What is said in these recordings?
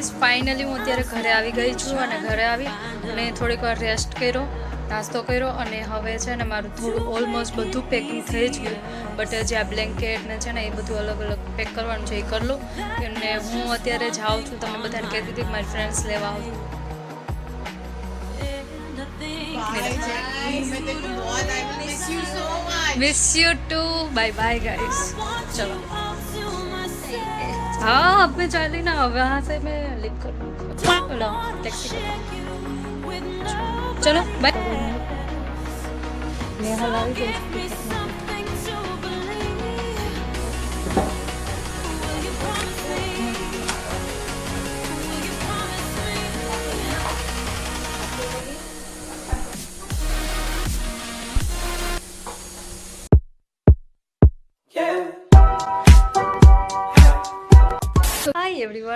Guys finally હું અત્યારે ઘરે આવી ગઈ છું અને ઘરે આવી અને થોડીક વાર રેસ્ટ કર્યો, નાસ્તો કર્યો અને હવે છે ને મારું થોડું ઓલમોસ્ટ બધું પેકિંગ થઈ જ ગયું. બટ જે આ બ્લેન્કેટ ને છે ને એ બધું અલગ અલગ પેક કરવાનું છે એ કરી લો. અને હું અત્યારે જાઉં છું, તમે બધાને કહેતી હતી કે મારી ફ્રેન્ડ્સ લેવા આવું. Miss you too bye bye guys ચલો हाँ अब मैं चली ना अब यहाँ से मैं लिख कर बोला टैक्सी चलो बाय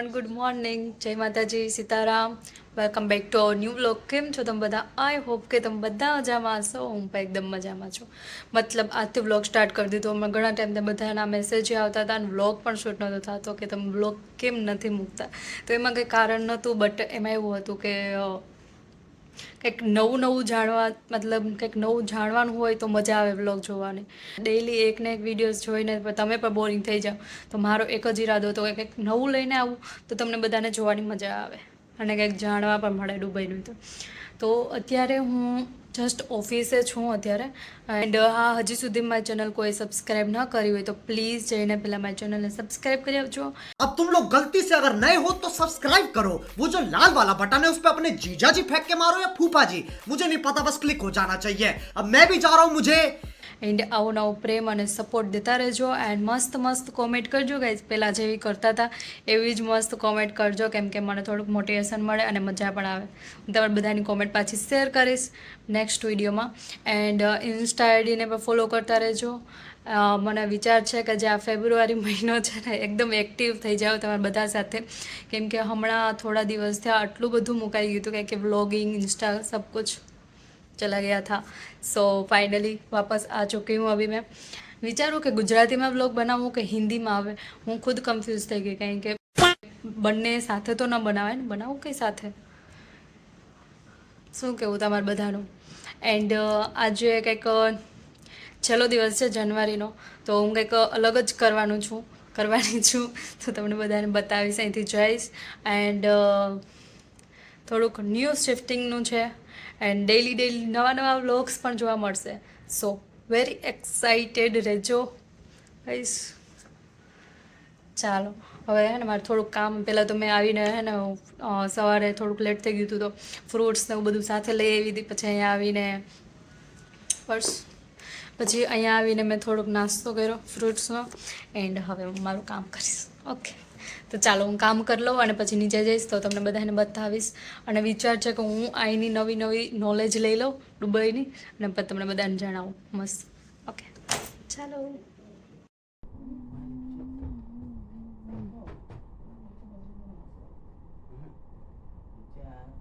એવરીવન ગુડ મોર્નિંગ જય Mataji Sitaram welcome back to our new blog કેમ છો તમે બધા આઈ હોપ કે તમે બધા મજામાં હશો હું પણ એકદમ મજામાં છું મતલબ આજથી વ્લોગ સ્ટાર્ટ કરી દીધો હમણાં ઘણા ટાઈમ બધાના મેસેજ આવતા હતા અને વ્લોગ પણ શૂટ નહોતો થતો કે તમે બ્લોગ કેમ નથી મૂકતા તો એમાં કંઈ કારણ નહોતું બટ એમાં એવું હતું કે કંઈક નવું નવું જાણવા, મતલબ કંઈક નવું જાણવાનું હોય તો મજા આવે વ્લોગ જોવાની. ડેઈલી એક ને એક વિડીયોઝ જોઈને તમે પણ બોરિંગ થઈ જાઓ. તો મારો એક જ ઈરાદો હતો કે કંઈક નવું લઈને આવું તો તમને બધાને જોવાની મજા આવે. અને કંઈક જાણવા પણ મળે દુબઈનું તો. તો અત્યારે હું જસ્ટ ઓફિસે છું અત્યારે એન્ડ હા હજી સુધી મારી ચેનલ કોઈ સબસ્ક્રાઈબ ન કરી હોય તો પ્લીઝ જઈને પહેલાં મારી ચેનલને સબસ્ક્રાઈબ કરી આપજો अब तुम लोग गलती से अगर नए हो तो सब्सक्राइब करो वो जो लाल वाला बटन है उस पर अपने जीजा जी फेंक के मारो या फूफा जी मुझे नहीं पता बस क्लिक हो जाना चाहिए अब मैं भी जा रहा हूँ मुझे એન્ડ આવો નવો પ્રેમ અને સપોર્ટ દેતા રહેજો એન્ડ મસ્ત મસ્ત કોમેન્ટ કરજો ગાઈઝ પહેલાં જેવી કરતા હતા, એવી જ મસ્ત કોમેન્ટ કરજો કેમ કે મને થોડુંક મોટિવેશન મળે અને મજા પણ આવે. હું તમારી બધાની કોમેન્ટ પાછી શેર કરીશ નેક્સ્ટ વિડીયોમાં એન્ડ ઇન્સ્ટા આઈડીને પણ ફોલો કરતા રહેજો. મને વિચાર છે કે જે આ ફેબ્રુઆરી મહિનો છે ને, એકદમ એક્ટિવ થઈ જાઓ તમારા બધા સાથે. કેમ કે હમણાં થોડા દિવસ થયા, આટલું બધું મુકાઈ ગયું હતું કે વ્લોગિંગ ઇન્સ્ટા સબ કુછ. चला गया था सो फाइनली वापस आ चुकी हूँ अभी मैं વિચારું કે ગુજરાતીમાં બ્લોગ બનાવું કે હિન્દીમાં આવે હું ખુદ કન્ફ્યુઝ થઈ ગઈ કારણ કે બંને સાથે તો ન બનાવાય ને બનાવું કઈ સાથે શું કહેવું તમારે બધાનું એન્ડ આજે કંઈક છેલ્લો દિવસ છે જાન્યુઆરીનો તો હું કંઈક અલગ જ કરવાનું છું કરવાની છું તો તમને બધાને બતાવીશ અહીંથી જઈશ એન્ડ થોડુંક ન્યૂ શિફ્ટિંગનું છે એન્ડ ડેઈલી ડેઈલી નવા નવા વ્લોગ્સ પણ જોવા મળશે. સો વેરી એક્સાઇટેડ રહેજો. ગાઈસ ચાલો. હવે હે ને, મારે થોડુંક કામ. પહેલાં તો મેં આવીને હે ને સવારે થોડુંક લેટ થઈ ગયું હતું તો ફ્રૂટ્સ ને એવું બધું સાથે લઈ આવી હતી. પછી અહીંયા આવીને પર્સ પછી અહીંયા આવીને મેં થોડોક નાસ્તો કર્યો ફ્રૂટ્સનો એન્ડ હવે હું મારું કામ કરીશ. ઓકે તો ચાલો હું કામ કરી લઉં અને પછી નીચે જઈશ તો તમને બધાને બતાવીશ. અને વિચાર છે કે હું અહીંની નવી નવી નોલેજ લઈ લઉં દુબઈની અને પછી તમને બધાને જણાવું. મસ્ત. ઓકે ચાલો.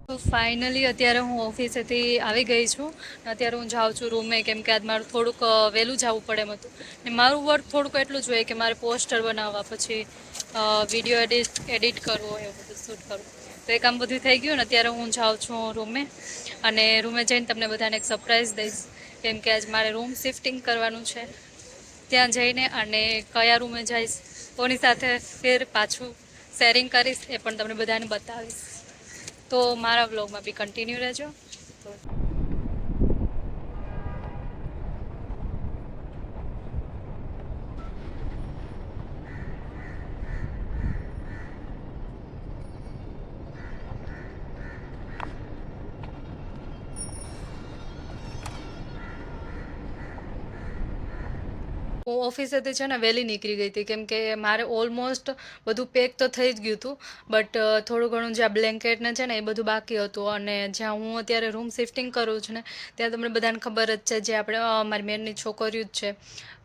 તો ફાઇનલી અત્યારે હું ઓફિસેથી આવી ગઈ છું. અત્યારે હું જાઉં છું રૂમે કેમ કે આજ મારું થોડુંક વહેલું જવું પડે એમ હતું. ને મારું વર્ક થોડુંક એટલું જોઈએ કે મારે પોસ્ટર બનાવવા, પછી વીડિયો એડિટ એડિટ કરવો, એવું બધું શૂટ કરવું. તો એ કામ બધું થઈ ગયું ને અત્યારે હું જાઉં છું રૂમે અને રૂમે જઈને તમને બધાને એક સરપ્રાઈઝ દઈશ, કેમ કે આજ મારે રૂમ શિફ્ટિંગ કરવાનું છે. ત્યાં જઈને અને કયા રૂમે જઈશ, કોની સાથે ફેર પાછું શેરિંગ કરીશ, એ પણ તમને બધાને બતાવીશ. તો મારા વ્લોગમાં બી કન્ટિન્યુ રહેજો. હું ઓફિસેથી છે ને વહેલી નીકળી ગઈ હતી. કેમ કે મારે ઓલમોસ્ટ બધું પેક તો થઈ જ ગયું હતું. બટ થોડું ઘણું જ્યાં બ્લેન્કેટ ને છે ને એ બધું બાકી હતું. અને જ્યાં હું અત્યારે રૂમ શિફ્ટિંગ કરું છું ને, ત્યાં તમને બધાને ખબર જ છે જે આપણે મારી મેનની છોકરીઓ જ છે.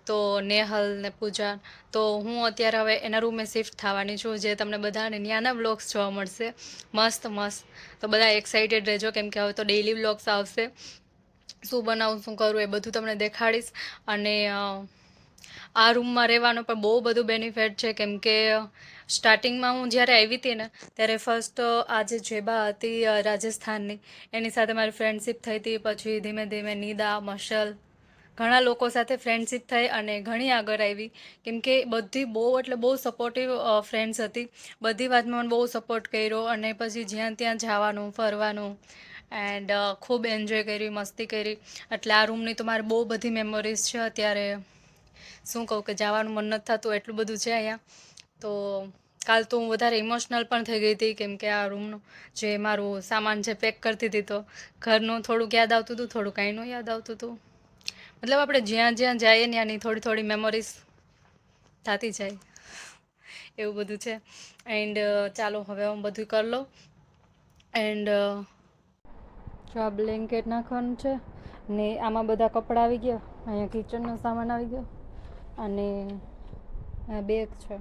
તો નેહલ ને પૂજા. તો હું અત્યારે હવે એના રૂમે શિફ્ટ થવાની છું, જે તમને બધાને ન્યાના બ્લોગ્સ જોવા મળશે. મસ્ત મસ્ત. તો બધા એક્સાઇટેડ રહેજો, કેમ કે હવે તો ડેઈલી બ્લોગ્સ આવશે. શું બનાવું, શું કરું એ બધું તમને દેખાડીશ. અને આ રૂમમાં રહેવાનું પણ બહુ બધું બેનિફિટ છે. કેમ કે સ્ટાર્ટિંગમાં હું જ્યારે આવી હતી ને, ત્યારે ફર્સ્ટ આ જે જેબા હતી રાજસ્થાનની, એની સાથે મારી ફ્રેન્ડશિપ થઈ હતી. પછી ધીમે ધીમે નિદા, મશલ, ઘણા લોકો સાથે ફ્રેન્ડશિપ થઈ અને ઘણી આગળ આવી. કેમ કે બધી બહુ, એટલે બહુ સપોર્ટિવ ફ્રેન્ડ્સ હતી. બધી વાતમાં મને બહુ સપોર્ટ કર્યો અને પછી જ્યાં ત્યાં જવાનું, ફરવાનું એન્ડ ખૂબ એન્જોય કરી, મસ્તી કરી. એટલે આ રૂમની તો મારે બહુ બધી મેમરીઝ છે અત્યારે. શું કહું કે જવાનું મન નથી થતું એટલું બધું છે અહીંયા. તો કાલ તો હું વધારે ઇમોશનલ પણ થઈ ગઈ હતી કેમ કે આ રૂમનું જે મારું સામાન છે પેક કરતી હતી તો ઘરનું થોડુંક યાદ આવતું હતું, થોડું કાંઈનું યાદ આવતું હતું. મતલબ આપણે જ્યાં જ્યાં જઈએ ત્યાંની થોડી થોડી મેમરીઝ થતી જાય. એવું બધું છે. એન્ડ ચાલો હવે હું બધું કરી લઉં. એન્ડ જો આ બ્લેન્કેટ નાખવાનું છે ને આમાં બધા કપડાં આવી ગયા, અહીંયા કિચનનો સામાન આવી ગયો. અને બેગ છે.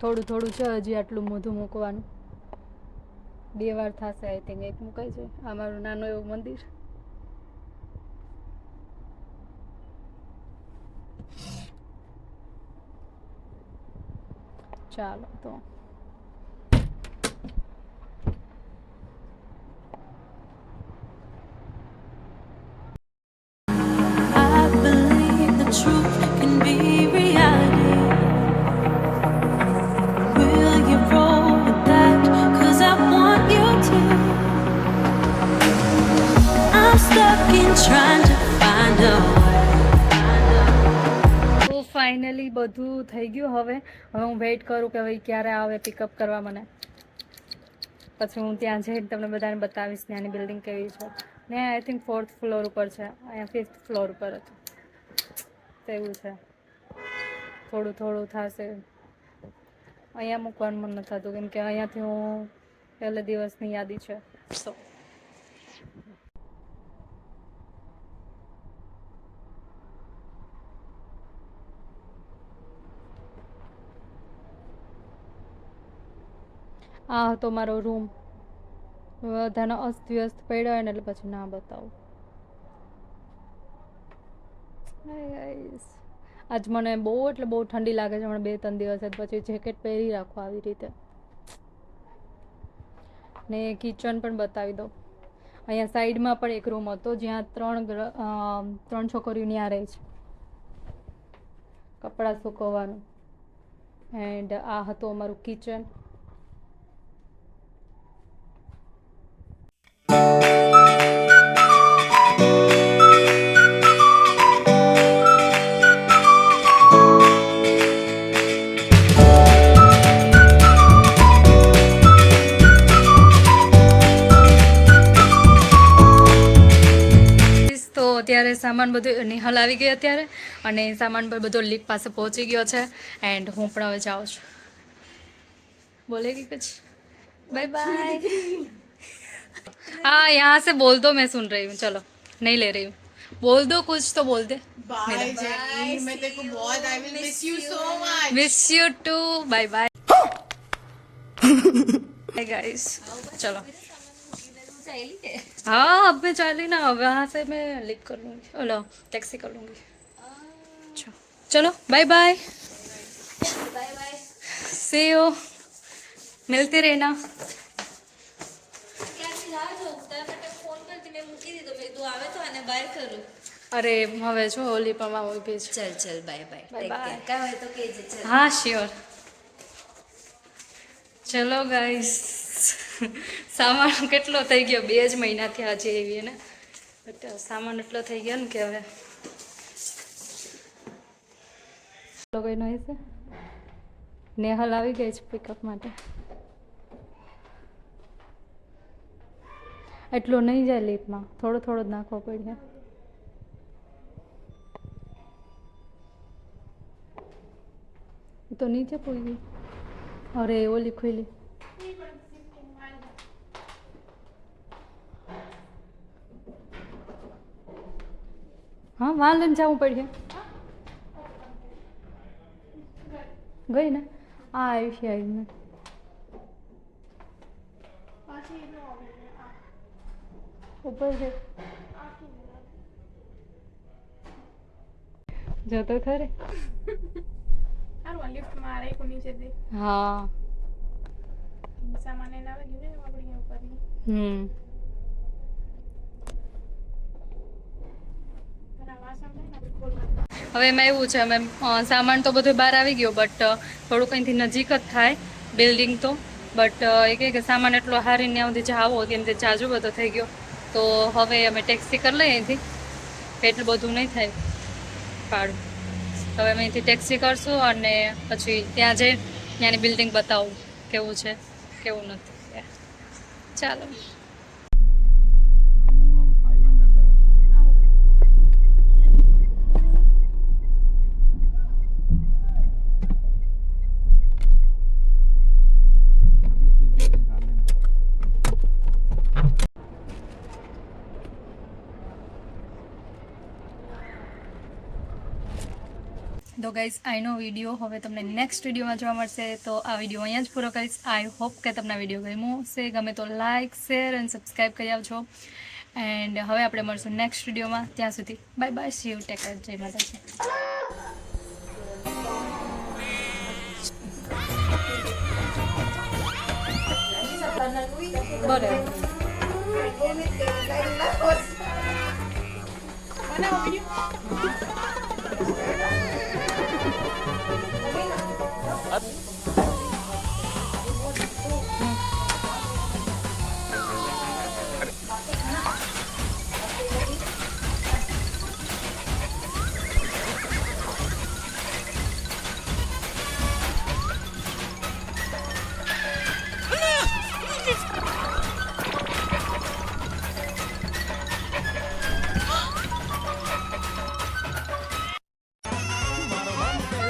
થોડું થોડું છે હજી આટલું મોઢું મૂકવાનું. બે વાર થશે આઈ થિંક એક મુકાય છે આ મારું નાનું એવું મંદિર. ચાલો તો. ફાઇનલી બધું થઈ ગયું. હવે હવે હું વેઇટ કરું કે ભાઈ ક્યારે આવે પિકઅપ કરવા મને. પછી હું ત્યાં જઈને તમને બધાને બતાવીશ ત્યાંની બિલ્ડિંગ કેવી છે. ને આઈ થિંક ફોર્થ ફ્લોર ઉપર છે. અહીંયા ફિફ્થ ફ્લોર ઉપર હતું. તેવું છે. થોડું થોડું થશે. અહીંયા મૂકવાનું મન નથી થતું. કેમ કે અહીંયાથી હું પહેલે દિવસની યાદી છે. સો આ હતો મારો રૂમ બધાનો અસ્તવ્યસ્ત પડ્યો હોય ને એટલે પછી ના બતાવું. આજ મને બહુ એટલે બહુ ઠંડી લાગે છે. હમણાં બે ત્રણ દિવસ પછી જેકેટ પહેરી રાખો આવી રીતે. ને કિચન પણ બતાવી દો અહીંયા સાઈડમાં પણ એક રૂમ હતો જ્યાં ત્રણ ત્રણ છોકરીઓ ત્યાં રહે છે. કપડાં સુકવવાનું. એન્ડ આ હતું અમારું કિચન અત્યારે સામાન બધું નિહલ આવી ગયો અત્યારે અને સામાન પર બધો લીક પાસે પહોંચી ગયો છે એન્ડ હું પણ હવે જાઉં છું. બોલે કે પછી? બાય બાય हाँ यहाँ से बोल दो मैं सुन रही हूँ। चलो नहीं ले रही हूँ। बोल दो कुछ तो बोल दे। Bye, Jackie. मैं को बहुत I will miss you so much too bye bye bye guys चलो। हाँ अब मैं चाली ना अब वहाँ से मैं लिख कर लूँगी हेलो टैक्सी कर लूँगी अच्छा चलो बाय बाय सी यू मिलते रहना। અરે હવે જો હોલી પણ માં ઊભી છે ચલ ચલ બાય બાય. કાંઈ હોય તો કહેજે ચલ. હા શ્યોર ચલો ગાઈસ સામાન કેટલો થઈ ગયો? બે જ મહિનાથી આજે એવી ને બટ સામાન એટલો થઈ ગયો ને કે હવે. લોકો એનો હશે? નેહલ આવી ગઈ છે પિકઅપ માટે. એટલો નહીં જાય લીપમાં. થોડો થોડો જ નાખવો પડે. તો નીચે ગઈ. અરે, ઓલી ખુલી. હા વાં લઈને જવું પડશે. ગઈ ને? આ આવી છે આવીને ઉપર છે. જતો ખરે સારું લિફ્ટમાં રાખ્યું નીચે દે હા. સામાન એના ને આપણી ઉપર હમ. હવે એમાં એવું છે અમે સામાન તો બધો બહાર આવી ગયો બટ થોડુંક અહીંથી નજીક જ થાય બિલ્ડિંગ તો. બટ એ કહે કે સામાન એટલો હારીને ત્યાં સુધી જાવો કેમ કે જાજુ બધો થઈ ગયો. તો હવે અમે ટેક્સી કરી લઈએ અહીંથી. એટલું બધું નહીં થાય. ભાડું. હવે અમે અહીંથી ટેક્સી કરશું અને પછી ત્યાં જઈ ત્યાંની બિલ્ડિંગ બતાવું કેવું છે, કેવું નથી. ચાલો. તો ગાઈઝ આઈનો વીડિયો હવે તમને નેક્સ્ટ વિડીયોમાં જોવા મળશે. તો આ વીડિયો અહીંયા જ પૂરો કરીશ. આઈ હોપ કે તમને વીડિયો ગમ્યો હશે. ગમે તો લાઇક શેર અને સબસ્ક્રાઈબ કરી આવજો એન્ડ હવે આપણે મળશું નેક્સ્ટ વિડીયોમાં ત્યાં સુધી બાય બાય શિવ ટેક જય માતાજી. બરાબર. બનાવો વીડિયો